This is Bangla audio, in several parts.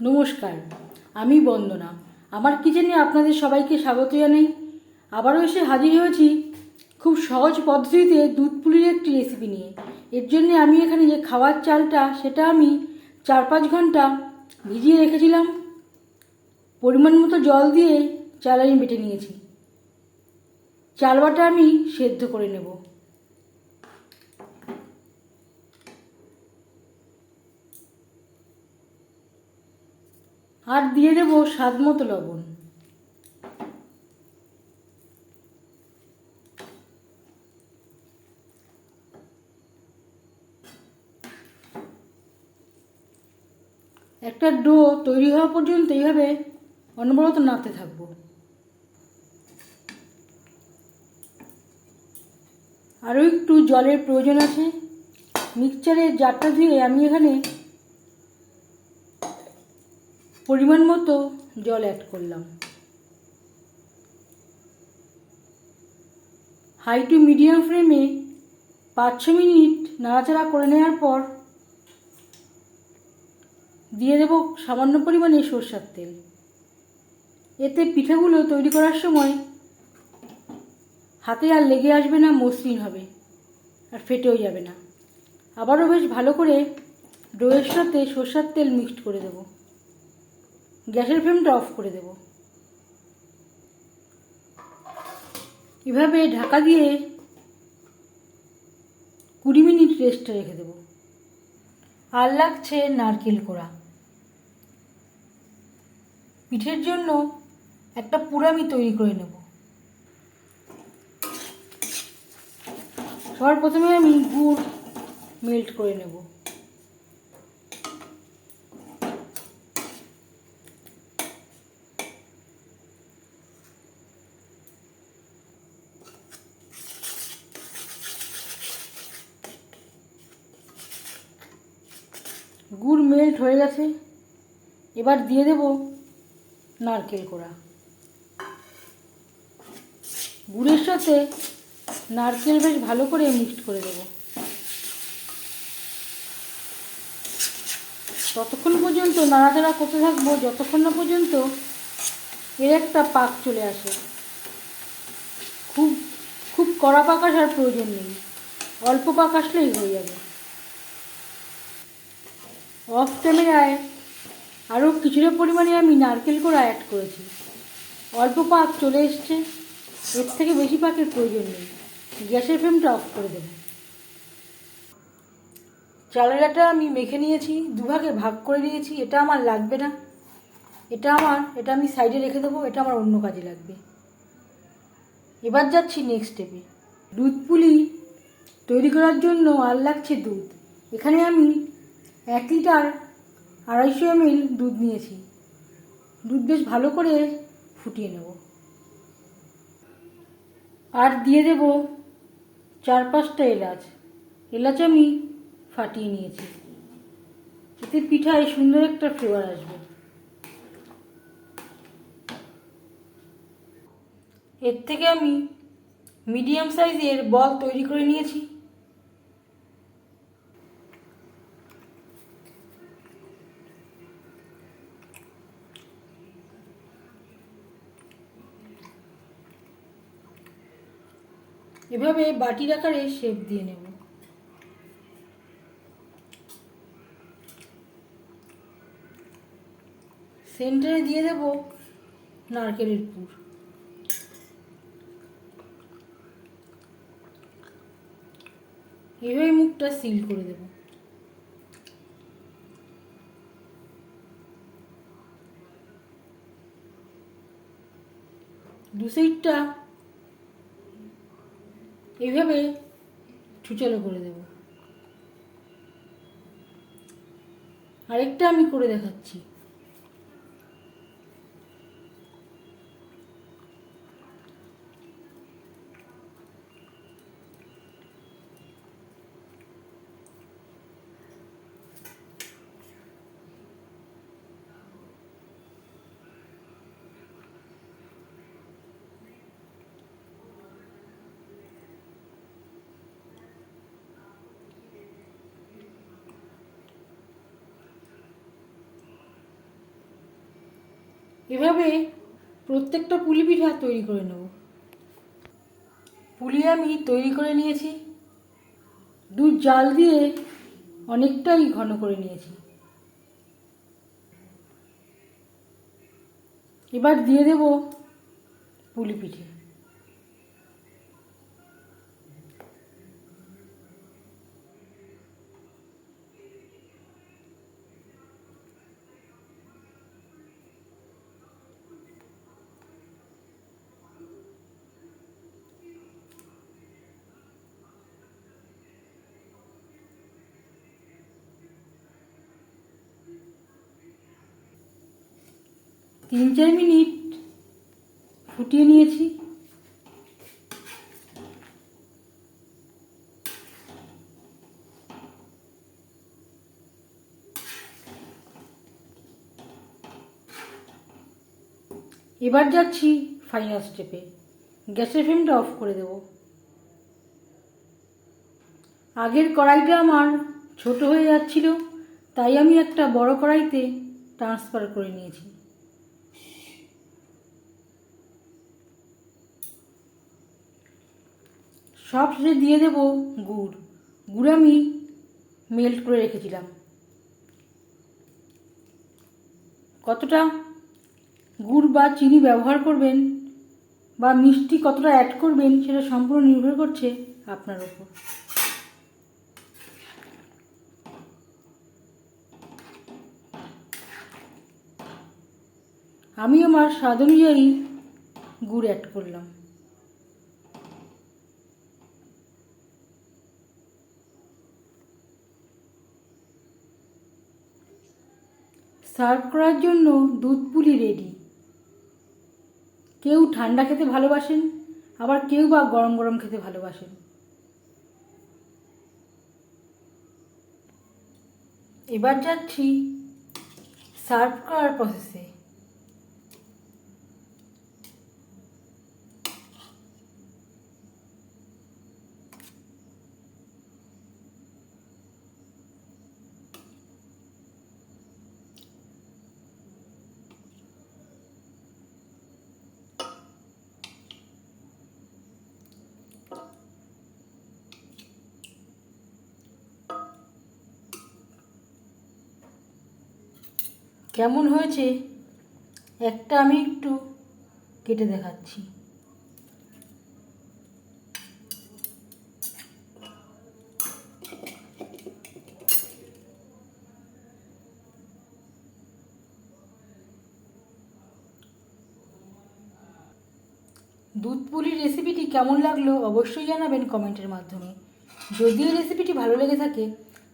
নমস্কার, আমি বন্দনা। আমার কিচেনে আপনাদের সবাইকে স্বাগত জানাই। আবারও এসে হাজির হয়েছি খুব সহজ পদ্ধতিতে দুধ পুলির একটি রেসিপি নিয়ে। এর জন্য আমি এখানে যে খাওয়ার চালটা, সেটা আমি চার পাঁচ ঘণ্টা ভিজিয়ে রেখেছিলাম। পরিমাণ মতো জল দিয়ে চাল আমি বেটে নিয়েছি। চাল বাটা আমি সেদ্ধ করে নেব। আর দিয়ে দেব স্বাদ মতো লবণ। একটা ডো তৈরি হওয়া পর্যন্ত এইভাবে অনবরত নাড়তে থাকব। আরও একটু জলের প্রয়োজন আছে। মিক্সচারের জারটা ধুয়ে আমি এখানে পরিমাণ মতো জল অ্যাড করলাম। হাই টু মিডিয়াম ফ্লেমে পাঁচ ছ মিনিট নাড়াচাড়া করে নেওয়ার পর দিয়ে দেব সামান্য পরিমাণে সরষার তেল। এতে পিঠাগুলো তৈরি করার সময় হাতে আর লেগে আসবে না, মসৃণ হবে আর ফেটেও যাবে না। আবারও বেশ ভালো করে ডোয়ের সাথে সরষার তেল মিক্সড করে দেবো। গ্যাসের ফ্লেমটা অফ করে দেব। এভাবে ঢাকা দিয়ে কুড়ি মিনিট রেস্টে রেখে দেব। আর লাগছে নারকেল কোড়া। পিঠের জন্য একটা পুর আমি তৈরি করে নেব। সবার প্রথমে আমি গুড় মেল্ট করে নেব। গুড় মেল্ট হয়ে গেছে। এবার দিয়ে দেব নারকেল কোড়া। গুড়ের সাথে নারকেল বেশ ভালো করে মিক্সড করে দেবো। ততক্ষণ পর্যন্ত নাড়াচাড়া করতে থাকব, যতক্ষণ না পর্যন্ত এর একটা পাক চলে আসে। খুব খুব কড়া পাক আসার প্রয়োজন নেই। অল্প পাক আসলেই হয়ে যাবে। অফ ক্যামেরায় আরও কিছুটা পরিমাণে আমি নারকেল কোড়া অ্যাড করেছি। অল্প পাক চলে এসছে। এর থেকে বেশি পাকের প্রয়োজন নেই। গ্যাসের ফ্লেমটা অফ করে দেবো। চালের আটা আমি মেখে নিয়েছি, দুভাগে ভাগ করে নিয়েছি এটা আমার লাগবে না। এটা আমার, এটা আমি সাইডে রেখে দেবো। এটা আমার অন্য কাজে লাগবে। এবার যাচ্ছি নেক্সট স্টেপে দুধ পুলি তৈরি করার জন্য আর লাগছে দুধ। এখানে আমি এক লিটার আড়াইশো এমএল দুধ নিয়েছি। দুধ বেশ ভালো করে ফুটিয়ে নেব। আর দিয়ে দেব চার পাঁচটা এলাচ। এলাচ আমি ফাটিয়ে নিয়েছি। এতে পিঠায় সুন্দর একটা ফ্লেভার আসবে। এর থেকে আমি মিডিয়াম সাইজের বল তৈরি করে নিয়েছি। এভাবে বাটির আকারে শেপ দিয়ে নেব। সেন্টারে দিয়ে দেব নারকেলের পুর। এভাবে মুখটা সিল করে দেব। দু সাইডটা এইভাবে ছুচালো করে দেব। আরেকটা আমি করে দেখাচ্ছি। এভাবে প্রত্যেকটা পুলি পিঠা তৈরি করে নেব। পুলি আমি তৈরি করে নিয়েছি। দুধ জাল দিয়ে অনেকটাই ঘন করে নিয়েছি। এবার দিয়ে দেব পুলি পিঠে। তিন চার মিনিট ফুটিয়ে নিয়েছি। এবার যাচ্ছি ফাইনাল স্টেপে গ্যাসের ফ্লেমটা অফ করে দেব। আগের কড়াইটা আমার ছোট হয়ে যাচ্ছিল, তাই আমি একটা বড় কড়াইতে ট্রান্সফার করে নিয়েছি। সব শেষে দিয়ে দেব গুড়। গুড় আমি মেল্ট করে রেখেছিলাম। কতটা গুড় বা চিনি ব্যবহার করবেন বা মিষ্টি কতটা অ্যাড করবেন সেটা সম্পূর্ণ নির্ভর করছে আপনার ওপর আমি আমার স্বাদ অনুযায়ী গুড় অ্যাড করলাম। সার্ভ করার জন্য দুধ পুলি রেডি কেউ ঠান্ডা খেতে ভালোবাসেন, আবার কেউ বা গরম গরম খেতে ভালোবাসেন। এবার যাচ্ছি সার্ভ করার প্রসেসে কেমন হয়েছে? একটা আমি একটু কেটে দেখাচ্ছি। দুধ পুলির রেসিপিটি কেমন লাগল অবশ্যই জানাবেন কমেন্টের মাধ্যমে। যদি রেসিপিটি ভালো লেগে থাকে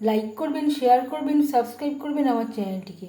লাইক করবেন শেয়ার করবেন সাবস্ক্রাইব করবেন আমার চ্যানেলটিকে